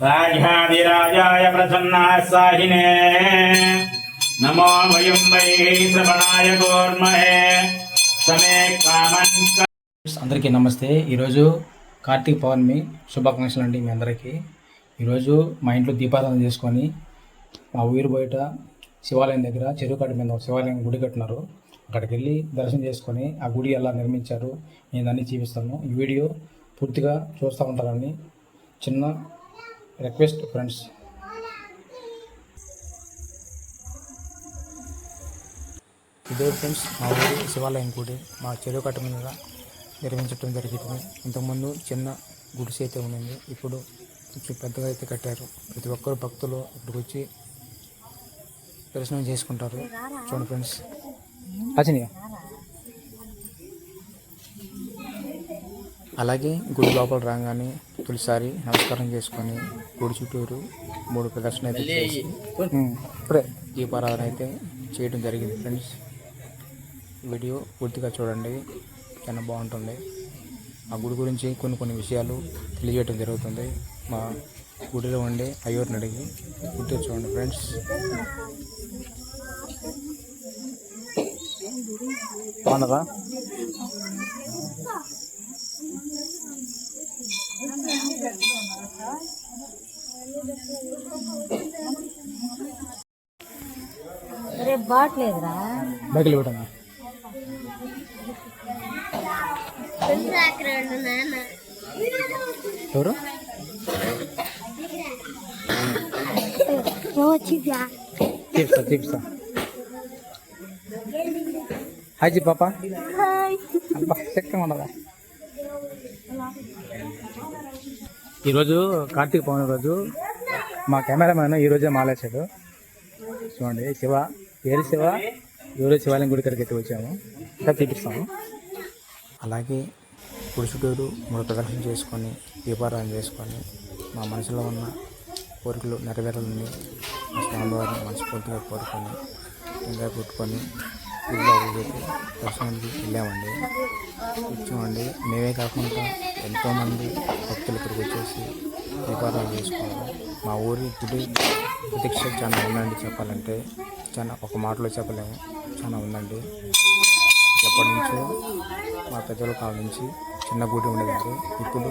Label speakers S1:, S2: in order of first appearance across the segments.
S1: राजाधिराजाय प्रसन्नाः साहिने नमो वयं वै श्रवणाय गोर्महे समे कामन्
S2: అందరికీ నమస్తే ఈరోజు కార్తీక పౌర్ణమి శుభాకాంక్షలు అండి మీ అందరికీ ఈరోజు మా ఇంట్లో దీపారాధన చేసుకొని మా ఊరు బయట శివాలయం దగ్గర చెరువు కట్ట మీద ఒక శివాలయం గుడి కట్టినారు అక్కడికి వెళ్ళి దర్శనం చేసుకొని ఆ గుడి ఎలా నిర్మించారు నేను దాన్ని చూపిస్తాను ఈ వీడియో పూర్తిగా చూస్తూ ఉంటారని చిన్న రిక్వెస్ట్ ఫ్రెండ్స్ ఇదే ఫ్రెండ్స్ మా ఊరి శివాలయం గుడి. మా చెరువు కట్ట మీద నిర్మించడం జరిగింది. ఇంతకుముందు చిన్న గుడిసె అయితే ఉండింది ఇప్పుడు కొంచెం పెద్దగా అయితే కట్టారు. ప్రతి ఒక్కరు భక్తులు ఇక్కడికి వచ్చి దర్శనం చేసుకుంటారు. చూడండి ఫ్రెండ్స్ అచ్చనియా అలాగే గుడి లోపల రాగానే తొలిసారి నమస్కారం చేసుకొని గుడి చుట్టూరు మూడు ప్రదర్శన అయితే చేసి దీపారాధన అయితే చేయడం జరిగింది. ఫ్రెండ్స్ వీడియో పూర్తిగా చూడండి. చాలా బాగుంటుంది. ఆ గుడి గురించి కొన్ని కొన్ని విషయాలు తెలియజేయడం జరుగుతుంది. మా గుడిలో ఉండే అయ్యూరిని అడిగి పూర్తిగా చూడండి ఫ్రెండ్స్. బాగున్నదా
S3: రేపు బాట్లేదురా.
S2: బైకులు పెట్టండి ఎవరు? తీపిస్తా తీపిస్తా. హాయ్ జీ పాప అబ్బా చక్కగా ఉండదా ఈరోజు కార్తీక పౌర్ణమి రోజు మా కెమెరామెన్ ఈరోజే మాలేశాడు. చూడండి శివ పేరు శివ ఈరోజు శివాలయం గుడి దగ్గరికి అయితే వచ్చాము. ఇంకా చూపిస్తాము. అలాగే గుడి మూడు ప్రదర్శన చేసుకొని దీపారాధన చేసుకొని మా మనసులో ఉన్న కోరికలు నెరవేరాలని మా స్వామివారిని మనస్ఫూర్తిగా కోరుకొని ఇంకా కుట్టుకొని గుడిలో దర్శనానికి వెళ్ళామండి. కూర్చోమండి. మేమే కాకుండా ఎంతోమంది భక్తులు ఇక్కడికి వచ్చేసి దీపారాలు చేసుకున్నారు మా ఊరి గుడి ప్రతీక్ష చాలా ఉందండి చెప్పాలంటే. చాలా ఒక మాటలో చెప్పలేము. చాలా ఉందండి. ఎప్పటి నుంచో మా పెద్దల కాలం నుంచి చిన్న గుడి ఉండేదండి. ఇప్పుడు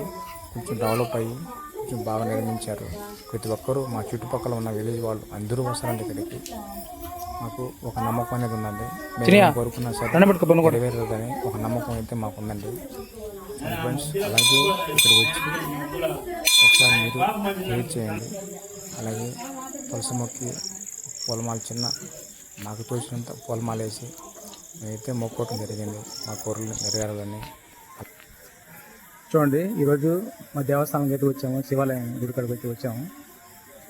S2: కొంచెం డెవలప్ అయ్యి బాగా నిర్మించారు. ప్రతి ఒక్కరూ మా చుట్టుపక్కల ఉన్న విలేజ్ వాళ్ళు అందరూ వస్తారండి ఇక్కడికి. మాకు ఒక నమ్మకం అనేది ఉందండి. మేము కోరుకున్న సరే నెరవేరుతుందని ఒక నమ్మకం అయితే మాకు ఉందండి ఫ్రెండ్స్ అలాగే ఇక్కడ వచ్చి ఒకసారి మీరు వెయిట్ చేయండి. అలాగే తులసి మొక్కి పూలమాల చిన్న నాకు తోచినంత పూలమాల వేసి మేమైతే మొక్కోవటం జరిగింది. మా కోరికలు నెరవేరాలని చూడండి ఈరోజు మా దేవస్థానంకి అయితే వచ్చాము శివాలయం గుడి కాడికి అయితే వచ్చాము.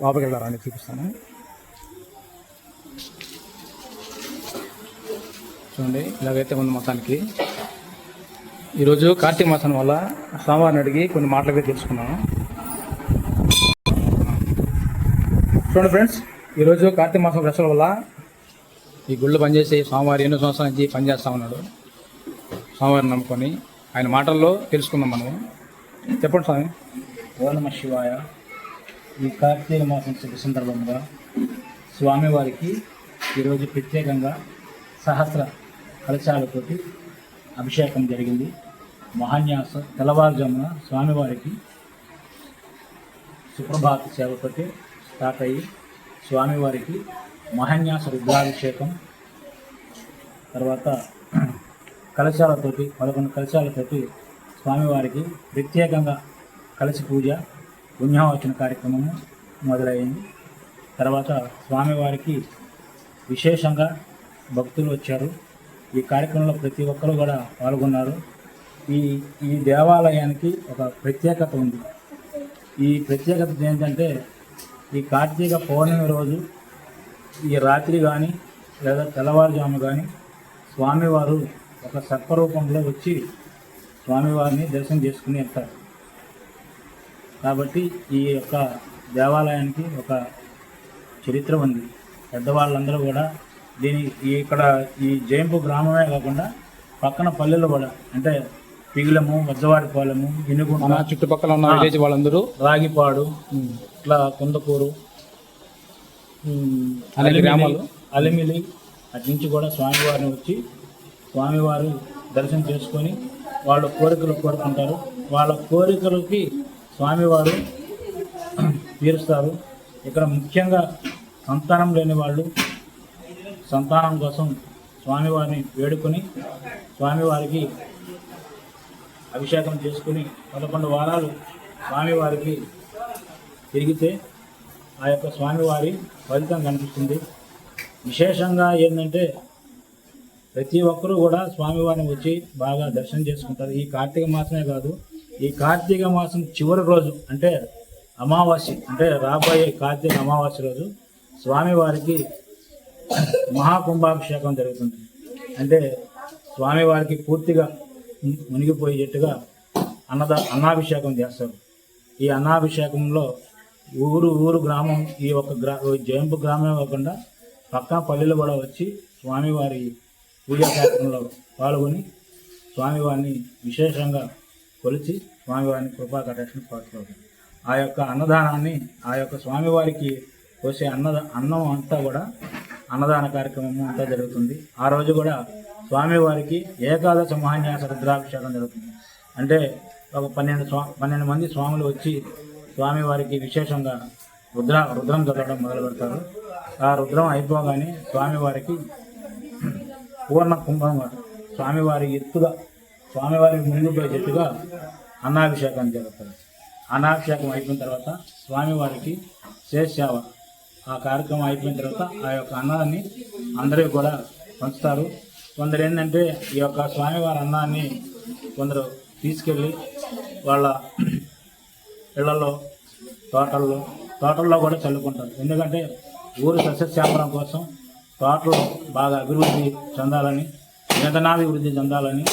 S2: లోపలికి వెళ్ళారండి చూపిస్తాను. చూడండి ఇలాగైతే ఉంది మొత్తానికి. ఈరోజు కార్తీక మాసం వల్ల స్వామివారిని అడిగి కొన్ని మాటలు అయితే తెలుసుకున్నాము. చూడండి ఫ్రెండ్స్ ఈరోజు కార్తీక మాసం ప్రశ్నల వల్ల ఈ గుళ్ళు పనిచేసి స్వామివారి ఎన్నో సంవత్సరాల నుంచి పనిచేస్తా ఉన్నాడు. స్వామివారిని నమ్ముకొని ఆయన మాటల్లో తెలుసుకుందాం మనం. చెప్పండి స్వామి.
S4: ఓ నమ శివాయ ఈ కార్తీక మాసం శుభ సందర్భంగా స్వామివారికి ఈరోజు ప్రత్యేకంగా సహస్ర కలశాలతోటి అభిషేకం జరిగింది. మహాన్యాస తెల్లవారుజామున స్వామివారికి సుప్రభాత సేవతోటి స్టార్ట్ అయ్యి స్వామివారికి మహాన్యాస రుద్రాభిషేకం తర్వాత కలశాలతోటి పదకొండు కలశాలతోటి స్వామివారికి ప్రత్యేకంగా కలసి పూజ పుణ్యావచన కార్యక్రమము మొదలైంది. తర్వాత స్వామివారికి విశేషంగా భక్తులు వచ్చారు. ఈ కార్యక్రమంలో ప్రతి ఒక్కరు కూడా పాల్గొన్నారు. ఈ ఈ దేవాలయానికి ఒక ప్రత్యేకత ఉంది. ఈ ప్రత్యేకత ఏంటంటే ఈ కార్తీక పౌర్ణమి రోజు ఈ రాత్రి కానీ లేదా తెల్లవారుజాము కానీ స్వామివారు ఒక సర్పరూపంలో వచ్చి స్వామివారిని దర్శనం చేసుకుని వెళ్తారు. కాబట్టి ఈ యొక్క దేవాలయానికి ఒక చరిత్ర ఉంది. పెద్దవాళ్ళందరూ కూడా దీని ఇక్కడ ఈ జయంపు గ్రామమే కాకుండా పక్కన పల్లెలు కూడా అంటే పిగిలము వజ్రవాడిపాలెము వినుగుంట
S2: చుట్టుపక్కల ఉన్న విలేజ్ వాళ్ళందరూ
S4: రాగిపాడు ఇట్లా కుందకూరు అలిమిలి-
S2: గ్రామాలు.
S4: అలిమిలి అటు నుంచి కూడా స్వామివారిని వచ్చి స్వామివారు దర్శనం చేసుకొని వాళ్ళ కోరికలు కోరుకుంటారు. వాళ్ళ కోరికలకి స్వామివారు తీరుస్తారు. ఇక్కడ ముఖ్యంగా సంతానం లేని వాళ్ళు సంతానం కోసం స్వామివారిని వేడుకొని స్వామివారికి అభిషేకం చేసుకుని పదకొండు వారాలు స్వామివారికి తిరిగితే ఆ యొక్క స్వామివారి ఫలితం కనిపిస్తుంది. విశేషంగా ఏంటంటే ప్రతి ఒక్కరూ కూడా స్వామివారిని వచ్చి బాగా దర్శనం చేసుకుంటారు. ఈ కార్తీక మాసమే కాదు ఈ కార్తీక మాసం చివరి రోజు అంటే అమావాస్య అంటే రాబోయే కార్తీక అమావాస్య రోజు స్వామివారికి మహాకుంభాభిషేకం జరుగుతుంది. అంటే స్వామివారికి పూర్తిగా మునిగిపోయేట్టుగా అన్నద అన్నాభిషేకం చేస్తారు. ఈ అన్నాభిషేకంలో ఊరు ఊరు గ్రామం ఈ ఒక గ్రా ఈ జయంపు గ్రామమే కాకుండా పక్క పల్లెలు కూడా వచ్చి స్వామివారి పూజా కార్యక్రమంలో పాల్గొని స్వామివారిని విశేషంగా కొలిచి స్వామివారిని కృపా కటాక్షణ పాల్గొంటారు ఆ యొక్క అన్నదానాన్ని ఆ యొక్క స్వామివారికి పోసే అన్న అన్నం అంతా కూడా అన్నదాన కార్యక్రమం అంతా జరుగుతుంది. ఆ రోజు కూడా స్వామివారికి ఏకాదశ మహాన్యాస రుద్రాభిషేకం జరుగుతుంది. అంటే ఒక పన్నెండు స్వా పన్నెండు మంది స్వాములు వచ్చి స్వామివారికి విశేషంగా రుద్ర రుద్రం చదవడం మొదలు పెడతారు ఆ రుద్రం అయిపోగానే స్వామివారికి పూర్ణ కుంభం స్వామివారి ఎత్తుగా స్వామివారికి మునిగిపోయేటట్టుగా అన్నాభిషేకం జరుగుతుంది. అన్నాభిషేకం అయిపోయిన తర్వాత స్వామివారికి శేషావ. ఆ కార్యక్రమం అయిపోయిన తర్వాత ఆ యొక్క అన్నాన్ని అందరికీ కూడా పంచుతారు. కొందరు ఏంటంటే ఈ యొక్క స్వామివారి అన్నాన్ని కొందరు తీసుకెళ్ళి వాళ్ళ ఇళ్ళలో తోటల్లో తోటల్లో కూడా చల్లుకుంటారు. ఎందుకంటే ఊరు సస్యశ్యామలం కోసం తోటలు బాగా అభివృద్ధి చెందాలని వేతనాభివృద్ధి చెందాలని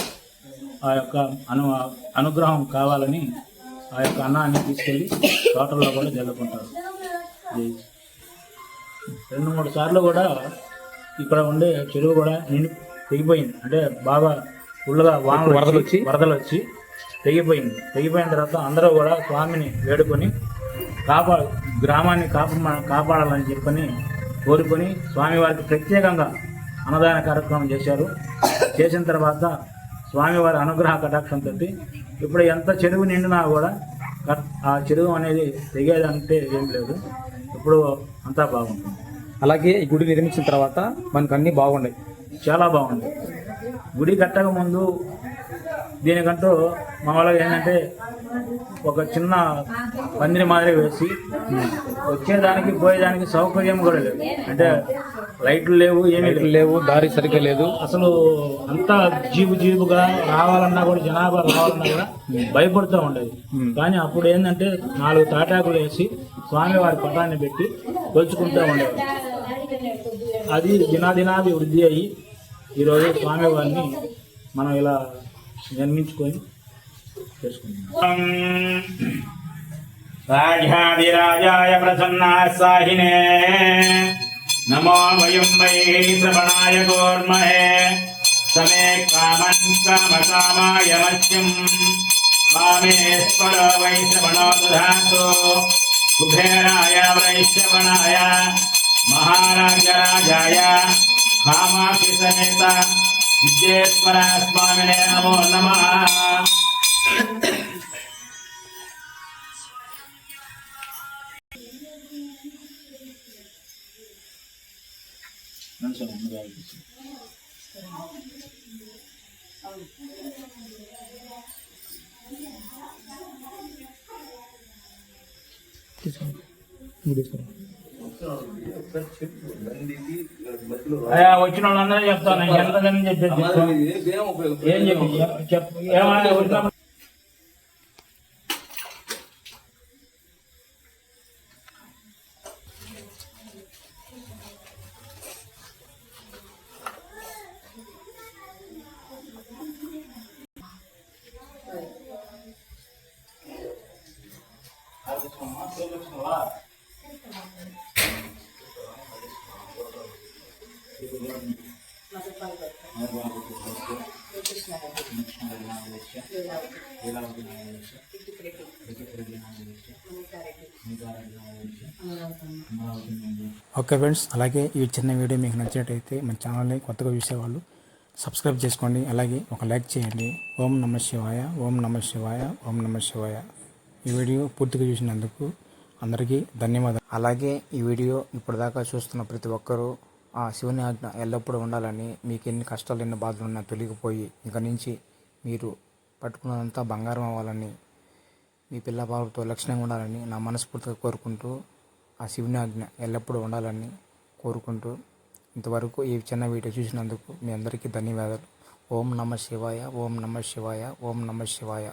S4: ఆ యొక్క అను అనుగ్రహం కావాలని ఆ యొక్క అన్నాన్ని తీసుకెళ్ళి తోటల్లో కూడా జల్లుకుంటారు రెండు మూడు సార్లు కూడా ఇక్కడ ఉండే చెరువు కూడా నిండి తెగిపోయింది. అంటే బాగా ఫుల్గా వానలు
S2: వరదలు వచ్చి?
S4: వరదలు వచ్చి తెగిపోయింది. తెగిపోయిన తర్వాత అందరూ కూడా స్వామిని వేడుకొని కాపా గ్రామాన్ని కాపా కాపాడాలని చెప్పని కోరుకొని స్వామివారికి ప్రత్యేకంగా అన్నదాన కార్యక్రమం చేశారు. చేసిన తర్వాత స్వామివారి అనుగ్రహ కటాక్షంతో ఇప్పుడు ఎంత చెరువు నిండినా కూడా ఆ చెరువు అనేది తెగేదంటే ఏం లేదు. ఇప్పుడు అంతా బాగుంటుంది.
S2: అలాగే ఈ గుడి నిర్మించిన తర్వాత మనకు అన్ని బాగున్నాయి.
S4: చాలా బాగుంది. గుడి కట్టక ముందు దీనికంటూ మామూలుగా ఏంటంటే ఒక చిన్న పందిరి మాదిరి వేసి వచ్చేదానికి పోయేదానికి సౌకర్యం కూడా లేదు. అంటే లైట్లు లేవు ఏమీ లేవు.
S2: దారి సరిగ్గా లేదు.
S4: అసలు అంతా జీబు జీబుగా రావాలన్నా కూడా జనాభా రావాలన్నా కూడా భయపడుతూ ఉండేది. కానీ అప్పుడు ఏంటంటే నాలుగు తాటాకులు వేసి స్వామివారి పటాన్ని పెట్టి కొలుచుకుంటూ ఉండేది అది దినాదినాది వృద్ధి అయ్యి ఈరోజు స్వామివారిని మనం ఇలా
S1: That प्रसन्ना राजाधिराजाय साहिने। नमो वयं वै श्रवणाय गोर्महे। समे कामं कामकामाय मह्यं। वामेश्वर वै श्रवणो कुबेराय वै श्रवणाय। महाराजराजाय। విద్యేశ్వర స్వామినే నమో నమః
S4: మనసులో ముందుగా అనిపిస్తుంది. అయ్యా వచ్చిన వాళ్ళందరూ చెప్తాను ఎంతదని చెప్పి ఏం చెప్పి ఏమైనా Thank you.
S2: ఓకే ఫ్రెండ్స్ అలాగే ఈ చిన్న వీడియో మీకు నచ్చినట్టయితే మన ఛానల్ని కొత్తగా చూసేవాళ్ళు సబ్స్క్రైబ్ చేసుకోండి. అలాగే ఒక లైక్ చేయండి. ఓం నమ శివాయ ఓం నమ శివాయ ఓం నమ శివాయ. ఈ వీడియో పూర్తిగా చూసినందుకు అందరికీ ధన్యవాదాలు. అలాగే ఈ వీడియో ఇప్పటిదాకా చూస్తున్న ప్రతి ఒక్కరూ ఆ శివుని ఆజ్ఞ ఎల్లప్పుడూ ఉండాలని మీకు ఎన్ని కష్టాలు ఎన్ని బాధలు ఉన్నా తొలగిపోయి ఇక నుంచి మీరు పట్టుకున్నదంతా బంగారం అవ్వాలని మీ పిల్ల బాబుతో లక్షణంగా ఉండాలని నా మనస్ఫూర్తిగా కోరుకుంటూ ఆ శివుని ఆజ్ఞ ఎల్లప్పుడూ ఉండాలని కోరుకుంటూ ఇంతవరకు ఈ చిన్న వీడియో చూసినందుకు మీ అందరికీ ధన్యవాదాలు. ఓం నమ శివాయ ఓం నమ శివాయ ఓం నమ శివాయ.